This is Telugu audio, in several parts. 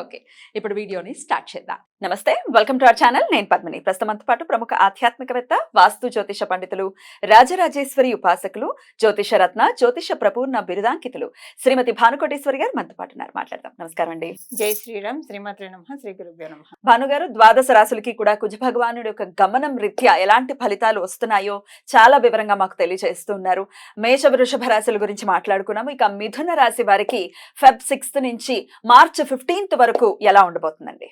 ఓకే ఇప్పుడు వీడియోని స్టార్ట్ చేద్దాం. నమస్తే వెల్కమ్ టు అవర్ ఛానల్. నేను పద్మిని. ప్రస్తుతంతో పాటు ప్రముఖ ఆధ్యాత్మికవేత్త వాస్తు జ్యోతిష పండితులు రాజరాజేశ్వరి ఉపాసకులు జ్యోతిష రత్న జ్యోతిష ప్రపూర్ణ బిరుదాంకితులు శ్రీమతి భానుకోటేశ్వరి గారు మనతో పాటు ఉన్నారు. మాట్లాడదాం. నమస్కారం అండి. జై శ్రీరామ్. శ్రీమాత్రి నమ. శ్రీ గురుభ్యో నమ. భానుగారు ద్వాదశ రాశులకి కూడా కుజ భగవానుడి యొక్క గమనం రీత్యా ఎలాంటి ఫలితాలు వస్తున్నాయో చాలా వివరంగా మాకు తెలియజేస్తున్నారు మేష వృషభ రాశుల గురించి మాట్లాడుకున్నాము. ఇక మిథున రాశి వారికి ఫెబ్ సిక్స్త్ నుంచి మార్చ్ ఫిఫ్టీన్త్ వరకు ఎలా ఉండబోతుందండి?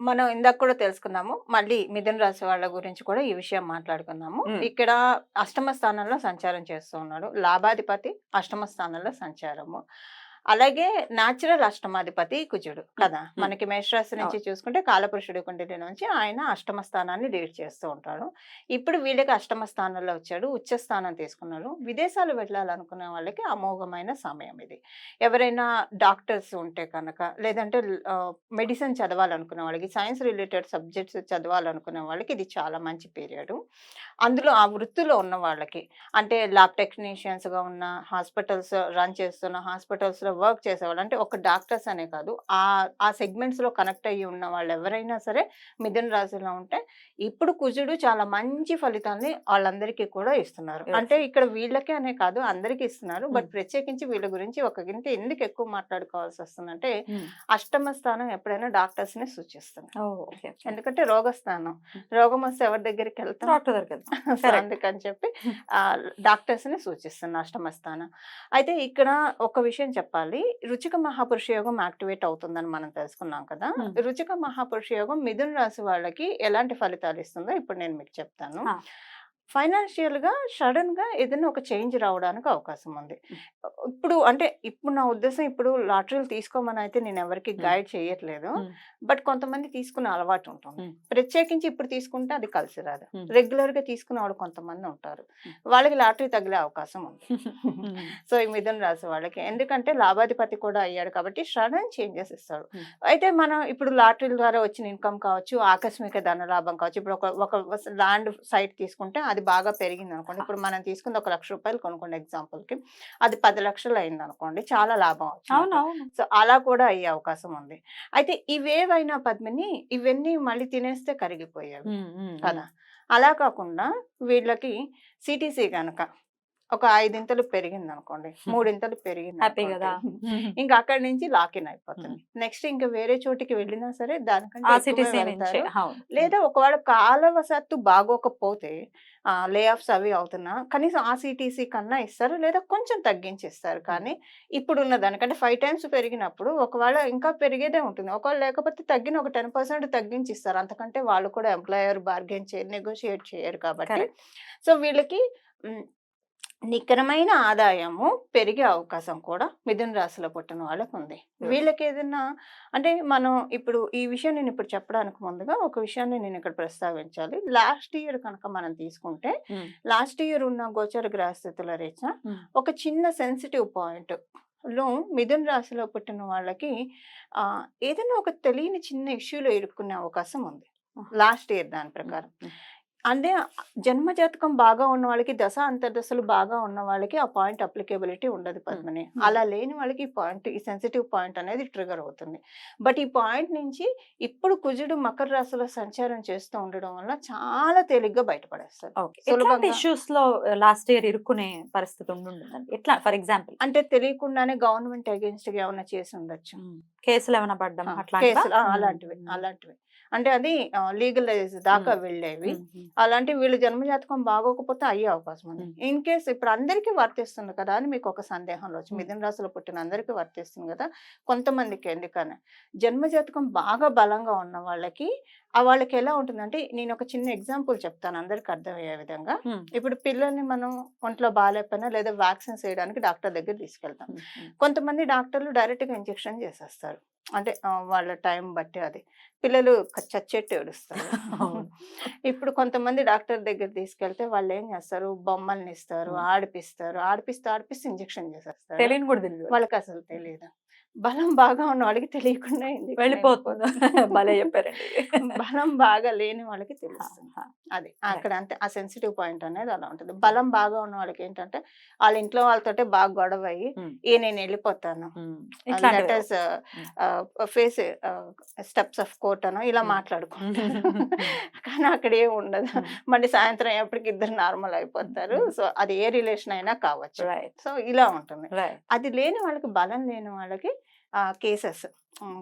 మనం ఇందాక కూడా తెలుసుకున్నాము. మళ్ళీ మిథున రాశి వాళ్ళ గురించి కూడా ఈ విషయం మాట్లాడుకుందాము. మ్మ్. ఇక్కడ అష్టమ స్థానంలో సంచారం చేస్తూ ఉన్నాడు. లాభాధిపతి అష్టమ స్థానంలో సంచారము. అలాగే నాచురల్ అష్టమాధిపతి కుజుడు కదా. మనకి మేషరాశి నుంచి చూసుకుంటే కాలపురుషుడి కుండలి నుంచి ఆయన అష్టమ స్థానాన్ని లీడ్ చేస్తూ ఉంటాడు. ఇప్పుడు వీళ్ళకి అష్టమ స్థానంలో వచ్చాడు ఉచ్చ స్థానం తీసుకున్నాడు. విదేశాలు వెళ్ళాలనుకునే వాళ్ళకి అమోఘమైన సమయం ఇది. ఎవరైనా డాక్టర్స్ ఉంటే కనుక లేదంటే మెడిసిన్ చదవాలనుకునే వాళ్ళకి సైన్స్ రిలేటెడ్ సబ్జెక్ట్స్ చదవాలనుకునే వాళ్ళకి ఇది చాలా మంచి పీరియడ్. అందులో ఆ వృత్తిలో ఉన్న వాళ్ళకి అంటే ల్యాబ్ టెక్నీషియన్స్గా ఉన్న హాస్పిటల్స్ రన్ చేస్తున్న హాస్పిటల్స్లో వర్క్ చేసేవాళ్ళు. అంటే ఒక డాక్టర్స్ అనే కాదు. ఆ ఆ సెగ్మెంట్స్లో కనెక్ట్ అయ్యి ఉన్న వాళ్ళు ఎవరైనా సరే మిథున రాశిలో ఉంటే ఇప్పుడు కుజుడు చాలా మంచి ఫలితాల్ని వాళ్ళందరికీ కూడా ఇస్తున్నారు. అంటే ఇక్కడ వీళ్ళకే అనే కాదు అందరికీ ఇస్తున్నారు. బట్. ప్రత్యేకించి వీళ్ళ గురించి ఒక గింత ఎందుకు ఎక్కువ మాట్లాడుకోవాల్సి వస్తుందంటే అష్టమ స్థానం ఎప్పుడైనా డాక్టర్స్ని సూచిస్తుంది ఎందుకంటే రోగస్థానం. రోగం వస్తే ఎవరి దగ్గరికి వెళ్తాం? డాక్టర్ దగ్గరికి. అందుకని చెప్పి ఆ డాక్టర్స్ని సూచిస్తున్న అష్టమ స్థానం. అయితే ఇక్కడ ఒక విషయం చెప్పాలి. రుచిక మహాపురుష యోగం యాక్టివేట్ అవుతుందని మనం తెలుసుకున్నాం కదా. రుచిక మహాపురుష యోగం మిథున రాశి వాళ్ళకి ఎలాంటి ఫలితాలు ఇస్తుందో ఇప్పుడు నేను మీకు చెప్తాను. Ah. ఫైనాన్షియల్గా సడన్గా ఏదైనా ఒక చేంజ్ రావడానికి అవకాశం ఉంది ఇప్పుడు అంటే ఇప్పుడు నా ఉద్దేశం ఇప్పుడు లాటరీలు తీసుకోమని అయితే నేను ఎవరికి. గైడ్ చేయట్లేదు. బట్ కొంతమంది తీసుకునే అలవాటు ఉంటుంది. ప్రత్యేకించి ఇప్పుడు తీసుకుంటే అది కలిసి రాదు Hmm. రెగ్యులర్గా తీసుకునే వాళ్ళు కొంతమంది ఉంటారు. వాళ్ళకి లాటరీ తగిలే అవకాశం ఉంది. సో ఈ మిథున రాశి వాళ్ళకి ఎందుకంటే లాభాధిపతి కూడా అయ్యాడు కాబట్టి సడన్ చేంజెస్ ఇస్తాడు. అయితే మనం ఇప్పుడు లాటరీల ద్వారా వచ్చిన ఇన్కమ్ కావచ్చు ఆకస్మిక ధన లాభం కావచ్చు ఇప్పుడు ఒక ఒక ల్యాండ్ సైట్ తీసుకుంటే అది బాగా పెరిగింది అనుకోండి ఇప్పుడు మనం తీసుకుంది ఒక లక్ష రూపాయలు కొనుక్కోండి ఎగ్జాంపుల్కి. అది పది లక్షలు అయింది అనుకోండి చాలా లాభం అవును సో అలా కూడా అయ్యే అవకాశం ఉంది. అయితే ఇవేవైనా పద్మిని ఇవన్నీ మళ్ళీ తినేస్తే ఉమ్, కదా. అలా కాకుండా వీళ్ళకి సిటీసీ కనుక ఒక ఐదింతలు పెరిగింది అనుకోండి మూడింతలు పెరిగింది హ్యాపీ కదా. ఇంకా అక్కడి నుంచి లాకిన్ అయిపోతుంది. నెక్స్ట్ ఇంకా వేరే చోటికి వెళ్ళినా సరే దానికంటే. లేదా ఒకవేళ కాలవశాత్తు బాగోకపోతే లే ఆఫ్స్ అవి అవుతున్నా కనీసం ఆ సిటీసీ కన్నా ఇస్తారు లేదా కొంచెం తగ్గించి ఇస్తారు కానీ ఇప్పుడున్న దానికంటే ఫైవ్ టైమ్స్ పెరిగినప్పుడు ఒకవేళ ఇంకా పెరిగేదే ఉంటుంది. ఒకవేళ లేకపోతే తగ్గిన ఒక టెన్ పర్సెంట్ తగ్గించి ఇస్తారు అంతకంటే వాళ్ళు కూడా ఎంప్లాయర్ బార్గెన్ చేయరు నెగోషియేట్ చేయరు కాబట్టి. సో వీళ్ళకి నికరమైన ఆదాయము పెరిగే అవకాశం కూడా మిథున రాశిలో పుట్టిన వాళ్ళకు ఉంది. వీళ్ళకి ఏదైనా అంటే మనం ఇప్పుడు ఈ విషయం నేను ఇప్పుడు చెప్పడానికి ముందుగా ఒక విషయాన్ని నేను ఇక్కడ ప్రస్తావించాలి లాస్ట్ ఇయర్ కనుక మనం తీసుకుంటే. లాస్ట్ ఇయర్ ఉన్న గోచర గ్రహస్థితుల రీత్యా ఉమ్. ఒక చిన్న సెన్సిటివ్ పాయింట్లో మిథున రాశిలో పుట్టిన వాళ్ళకి ఆ, ఏదైనా ఒక తెలియని చిన్న ఇష్యూలో ఇరుక్కునే అవకాశం ఉంది లాస్ట్ ఇయర్ దాని ప్రకారం. అంటే జన్మ జాతకం బాగా ఉన్న వాళ్ళకి దశ అంతర్దశలు బాగా ఉన్న వాళ్ళకి ఆ పాయింట్ అప్లికేబిలిటీ ఉండదు పద్మని. అలా లేని వాళ్ళకి ఈ పాయింట్ ఈ సెన్సిటివ్ పాయింట్ అనేది ట్రిగర్ అవుతుంది. బట్ ఈ పాయింట్ నుంచి ఇప్పుడు కుజుడు మకర రాశిలో సంచారం చేస్తూ ఉండడం వల్ల చాలా తేలిగ్గా బయటపడేస్తారు. ఇష్యూస్లో లాస్ట్ ఇయర్ ఇరుక్కునే పరిస్థితి ఉండుంటుందండి ఎట్లా? For example. అంటే తెలియకుండానే గవర్నమెంట్ అగేన్స్ట్గా ఏమైనా చేసి ఉండొచ్చు. కేసులు ఏమైనా పడ్డం అట్లాంటివా? అలాంటివి. అలాంటివి. అంటే అది లీగలైజ్ దాకా. వెళ్ళేవి. అలాంటి వీళ్ళ జన్మజాతకం బాగోకపోతే అయ్యే అవకాశం ఉంది. ఇన్ కేస్ ఇప్పుడు అందరికీ వర్తిస్తుంది కదా అని మీకు ఒక సందేహం ఉమ్. మిథున రాశిలో పుట్టిన అందరికీ వర్తిస్తుంది కదా కొంతమందికి ఎందుకని జన్మజాతకం బాగా బలంగా ఉన్న వాళ్ళకి ఆ వాళ్ళకి ఎలా ఉంటుందంటే నేను ఒక చిన్న ఎగ్జాంపుల్ చెప్తాను అందరికి అర్థమయ్యే విధంగా. ఇప్పుడు పిల్లల్ని మనం ఒంట్లో బాగాలేకపోయినా లేదా వ్యాక్సిన్స్ వేయడానికి డాక్టర్ దగ్గర తీసుకెళ్తాం. కొంతమంది డాక్టర్లు డైరెక్ట్గా ఇంజెక్షన్ చేసేస్తారు అంటే వాళ్ళ టైం బట్టి అది. పిల్లలు చచ్చెట్టు ఏడుస్తారు. ఇప్పుడు కొంతమంది డాక్టర్ దగ్గర తీసుకెళ్తే వాళ్ళు ఏం చేస్తారు? బొమ్మల్ని ఇస్తారు. ఆడిపిస్తారు. ఆడిపిస్తే ఆడిపిస్తే ఇంజెక్షన్ చేసేస్తారు? తెలియని కూడా తెలియదు వాళ్ళకి. అసలు తెలియదు. బలం బాగా ఉన్న వాళ్ళకి తెలియకుండా వెళ్ళిపోతుంది. భలే చెప్పారండి. బలం బాగా లేని వాళ్ళకి తెలుస్తుంది. అది అక్కడ అంతే ఆ సెన్సిటివ్ పాయింట్ అనేది అలా ఉంటుంది. బలం బాగా ఉన్న వాళ్ళకి ఏంటంటే వాళ్ళ ఇంట్లో వాళ్ళతోటే బాగా గొడవ అయ్యి. ఏ నేను వెళ్ళిపోతాను. ఫేస్ స్టెప్స్ ఆఫ్ కోర్ట్ అనో ఇలా. మాట్లాడుకుంటారు. కానీ అక్కడ ఏం ఉండదు. మళ్ళీ సాయంత్రం ఎప్పటికి ఇద్దరు నార్మల్ అయిపోతారు. సో అది ఏ రిలేషన్ అయినా కావచ్చు. సో ఇలా ఉంటుంది. అది లేని వాళ్ళకి బలం లేని వాళ్ళకి కేసెస్.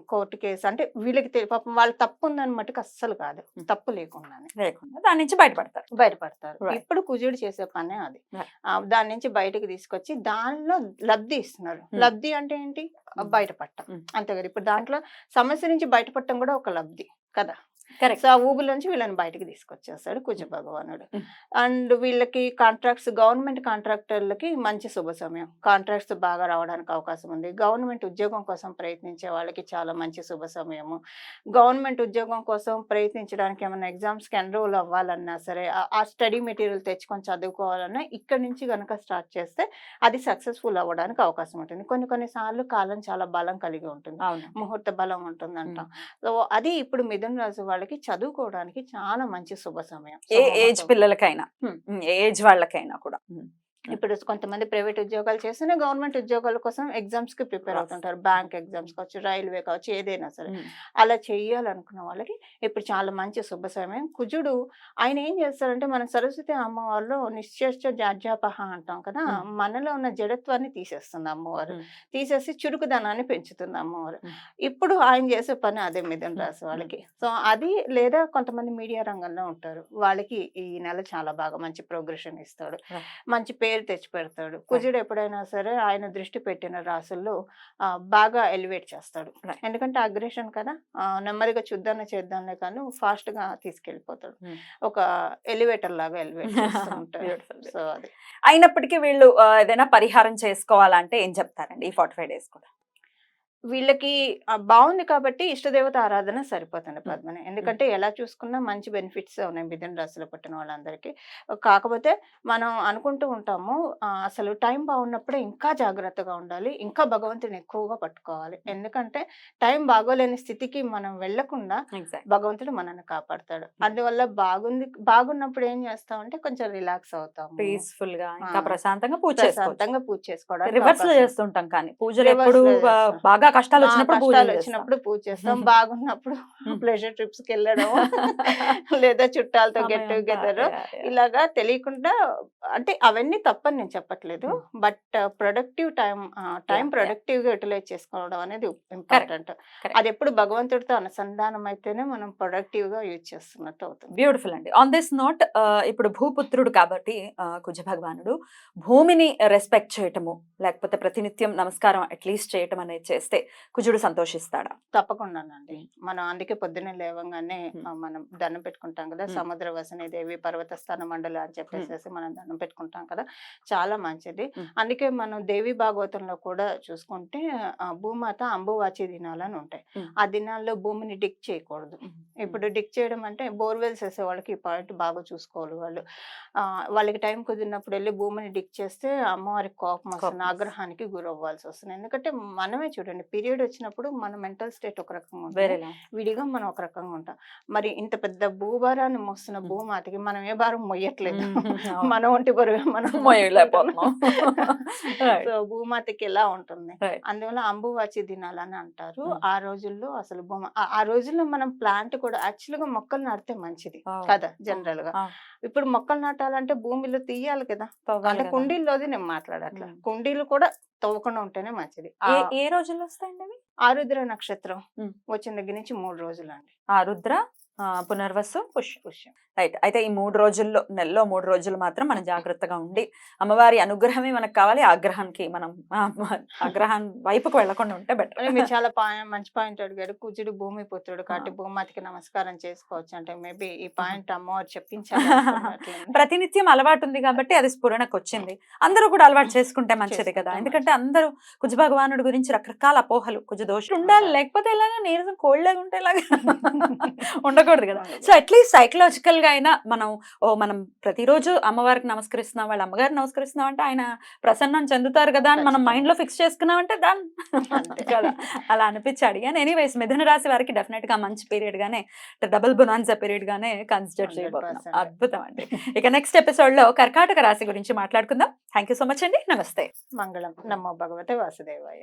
కోర్టు కేసు అంటే వీళ్ళకి పాపం వాళ్ళు తప్పు ఉందని మటుకు అస్సలు కాదు. తప్పు లేకుండానే. లేకుండా దాని నుంచి బయటపడతారు. బయటపడతారు. ఇప్పుడు కుజుడు చేసే పనే అది. దాని నుంచి బయటకు తీసుకొచ్చి దానిలో లబ్ధి ఇస్తున్నారు. లబ్ధి అంటే ఏంటి. బయటపడటం Hmm. అంతే కదా. ఇప్పుడు దాంట్లో సమస్య నుంచి బయటపడటం కూడా ఒక లబ్ధి కదా. సో ఆ ఊబుల నుంచి వీళ్ళని బయటకు తీసుకొచ్చేస్తాడు కుజ భగవానుడు. అండ్ వీళ్ళకి కాంట్రాక్ట్స్ గవర్నమెంట్ కాంట్రాక్టర్లకి మంచి శుభ సమయం. కాంట్రాక్ట్స్ బాగా రావడానికి అవకాశం ఉంది. గవర్నమెంట్ ఉద్యోగం కోసం ప్రయత్నించే వాళ్ళకి చాలా మంచి శుభ సమయము. గవర్నమెంట్ ఉద్యోగం కోసం ప్రయత్నించడానికి ఏమైనా ఎగ్జామ్స్కి ఎన్రోల్ అవ్వాలన్నా సరే ఆ- స్టడీ మెటీరియల్ తెచ్చుకొని చదువుకోవాలన్నా ఇక్కడ నుంచి కనుక స్టార్ట్ చేస్తే అది సక్సెస్ఫుల్ అవ్వడానికి అవకాశం ఉంటుంది. కొన్ని కొన్నిసార్లు కాలం చాలా బలం కలిగి ఉంటుంది. అవును. ముహూర్త బలం ఉంటుందంట. సో అది ఇప్పుడు మిథున రాశి వాళ్ళకి చదువుకోవడానికి చాలా మంచి శుభ సమయం. ఏ ఏజ్ పిల్లలకైనా. ఏజ్ వాళ్ళకైనా కూడా. ఇప్పుడు కొంతమంది ప్రైవేట్ ఉద్యోగాలు చేస్తేనే గవర్నమెంట్ ఉద్యోగాల కోసం ఎగ్జామ్స్కి ప్రిపేర్. అవుతుంటారు బ్యాంక్ ఎగ్జామ్స్ కావచ్చు రైల్వే కావచ్చు ఏదైనా సరే ఉమ్. అలా చేయాలనుకున్న వాళ్ళకి ఇప్పుడు చాలా మంచి శుభ సమయం కుజుడు ఆయన ఏం చేస్తారంటే మన సరస్వతి అమ్మవారిలో నిశ్చేష్ట జాడ్యాపహ అంటాం కదా Hmm. మనలో ఉన్న జడత్వాన్ని తీసేస్తుంది అమ్మవారు Hmm. తీసేసి చురుకుదనాన్ని పెంచుతుంది అమ్మవారు Hmm. ఇప్పుడు ఆయన చేసే పని అదే మిథున Hmm. రాశి వాళ్ళకి సో అది లేదా కొంతమంది మీడియా రంగంలో ఉంటారు వాళ్ళకి ఈ నెల చాలా బాగా మంచి ప్రోగ్రెషన్ ఇస్తాడు. మంచి పేరు తెచ్చి పెడతాడు. కుజుడు ఎప్పుడైనా సరే ఆయన దృష్టి పెట్టిన రాసుల్లో బాగా ఎలివేట్ చేస్తాడు. ఎందుకంటే అగ్రెషన్ కదా నెమ్మదిగా చూద్దానే చేద్దాంలే కానీ ఫాస్ట్గా తీసుకెళ్ళిపోతాడు Hmm. ఒక ఎలివేటర్ లాగా ఎలివేట్ చేస్తూ ఉంటాడు. సో అది. అయినప్పటికీ వీళ్ళు ఏదైనా పరిహారం చేసుకోవాలంటే ఏం చెప్తారండి ఈ ఫార్టీ ఫైవ్ డేస్ కూడా? వీళ్ళకి బాగుంది కాబట్టి ఇష్టదేవత ఆరాధన సరిపోతుంది పద్మని. ఎందుకంటే ఎలా చూసుకున్నా మంచి బెనిఫిట్స్ ఉన్నాయి మిథున రాశిలో పుట్టిన వాళ్ళందరికీ. కాకపోతే మనం అనుకుంటూ ఉంటాము అసలు టైం బాగున్నప్పుడే ఇంకా జాగ్రత్తగా ఉండాలి ఇంకా భగవంతుని ఎక్కువగా పట్టుకోవాలి. ఎందుకంటే టైం బాగోలేని స్థితికి మనం వెళ్ళకుండా భగవంతుడు మనల్ని కాపాడతాడు. అందువల్ల బాగుంది బాగున్నప్పుడు ఏం చేస్తామంటే కొంచెం రిలాక్స్ అవుతాము. పీస్ఫుల్గా ఇంకా. ప్రశాంతంగా పూజ ప్రశాంతంగా పూజ చేసుకోవడానికి రివర్స్లో చేస్తుంటాం కానీ పూజలు ఎప్పుడు చేస్తాం. బాగా కష్టాలు వచ్చినప్పుడు కష్టాలు. వచ్చినప్పుడు పూజ చేస్తాం. బాగున్నప్పుడు. ప్లెజర్ ట్రిప్స్కి వెళ్ళడం లేదా చుట్టాలతో గెట్ టుగెదర్. ఇలాగా తెలియకుండా అంటే అవన్నీ తప్పని నేను చెప్పట్లేదు. బట్ ప్రొడక్టివ్ టైం టైం ప్రొడక్టివ్గా యూటిలైజ్ చేసుకోవడం అనేది ఇంపార్టెంట్. అది ఎప్పుడు భగవంతుడితో అనుసంధానం అయితేనే మనం ప్రొడక్టివ్గా యూజ్ చేస్తున్నట్టు అవుతుంది. బ్యూటిఫుల్ అండి. ఆన్ దిస్ నోట్ ఇప్పుడు భూపుత్రుడు కాబట్టి ఆ, కుజ భగవానుడు భూమిని రెస్పెక్ట్ చేయటము లేకపోతే ప్రతినిత్యం నమస్కారం అట్లీస్ట్ చేయటం అనేది చేస్తే కుజుడు సంతోషిస్తాడా? తప్పకుండానండి. మనం అందుకే పొద్దున్నే లేవంగానే మనం దండం పెట్టుకుంటాం కదా. సముద్ర వసని దేవి పర్వత స్థాన మండలి అని చెప్పేసి మనం దండం పెట్టుకుంటాం కదా చాలా మంచిది. అందుకే మనం దేవి భాగవతంలో కూడా చూసుకుంటే భూమాత అంబువాచి దినాలని ఉంటాయి. ఆ దినాల్లో భూమిని డిక్ చేయకూడదు. ఇప్పుడు డిక్ చేయడం అంటే బోర్వెల్స్ వేసే వాళ్ళకి ఈ పాయింట్ బాగా చూసుకోవాలి వాళ్ళు. ఆ, వాళ్ళకి టైం కుదిరినప్పుడు వెళ్ళి భూమిని డిక్ చేస్తే అమ్మవారికి కోపం వస్తుంది. ఆగ్రహానికి గురవ్వాల్సి వస్తుంది. ఎందుకంటే మనమే చూడండి పీరియడ్ వచ్చినప్పుడు మన మెంటల్ స్టేట్ ఒక రకంగా ఉంటుంది విడిగా మనం ఒక రకంగా ఉంటాం మరి ఇంత పెద్ద భూభారాన్ని మోస్తున్న. భూమాతకి మనం ఏ భారం మొయ్యట్లేదు. మన ఒంటి బరువు మనం మొయ్యలేకపోతున్నాం. సో భూమాతకి ఎలా ఉంటుంది. అందువల్ల అంబువాచి దినాలని అంటారు. ఆ రోజుల్లో అసలు భూమ ఆ- రోజుల్లో మనం ప్లాంట్ కూడా యాక్చువల్గా మొక్కలు నాటితే మంచిది. కదా జనరల్గా. ఇప్పుడు మొక్కలు నాటాలంటే భూమిలో తీయాలి కదా అంటే. కుండీల్లోది నేను మాట్లాడట్లా. కుండీలు కూడా తవ్వకుండా ఉంటేనే మంచిది. ఏ రోజుల్లో వస్తాయండి అవి? ఆరుద్ర నక్షత్రం. వచ్చిన దగ్గర నుంచి మూడు రోజులు అండి. ఆ రుద్ర ఆ, పునర్వసు పుష్య పుష్యం. రైట్ అయితే ఈ మూడు రోజుల్లో నెలలో మూడు రోజులు మాత్రం మనం జాగ్రత్తగా ఉండి అమ్మవారి అనుగ్రహమే మనకు కావాలి ఆగ్రహానికి మనం ఆగ్రహం వైపుకు వెళ్ళకుండా ఉంటే బెటర్ మీరు చాలా పాయింట్ మంచి పాయింట్ అడిగారు. కుజుడు భూమి పుత్రుడు కాబట్టి భూమాతికి నమస్కారం చేసుకోవచ్చు. అంటే మేబీ ఈ పాయింట్ అమ్మవారు అనుకున్నట్లుంది. ప్రతినిత్యం అలవాటు ఉంది కాబట్టి అది స్ఫురణకు వచ్చింది. అందరూ కూడా అలవాటు చేసుకుంటే మంచిది కదా. ఎందుకంటే అందరూ కుజ భగవానుడి గురించి రకరకాల అపోహలు కుజ దోషులు ఉండాలి. లేకపోతే ఎలాగా నీరసం కోల్డ్గా ఉంటే ఎలాగా? ఉండకూడదు ఉండకూడదు కదా. సో అట్లీస్ట్ సైకలాజికల్గా అయినా మనం ఓ మనం ప్రతిరోజు అమ్మవారికి నమస్కరిస్తున్నాం వాళ్ళ అమ్మగారు నమస్కరిస్తున్నాం అంటే ఆయన ప్రసన్నం చెందుతారు కదా అని మనం. మైండ్లో ఫిక్స్ చేసుకున్నాం అంటే దాని. కదా. అలా అనిపించి అడిగాను ఎనీవేస్ మిథున రాశి వారికి డెఫినెట్గా మంచి పీరియడ్ గానే డబుల్ బొనాన్సా పీరియడ్ గానే కన్సిడర్ చేయబోతున్నాం. 100%. అద్భుతం అండి. ఇక నెక్స్ట్ ఎపిసోడ్లో కర్కాటక రాశి గురించి మాట్లాడుకుందాం. థ్యాంక్ యూ సో మచ్ అండి. నమస్తే. మంగళం. నమో భగవతే వాసుదేవాయ.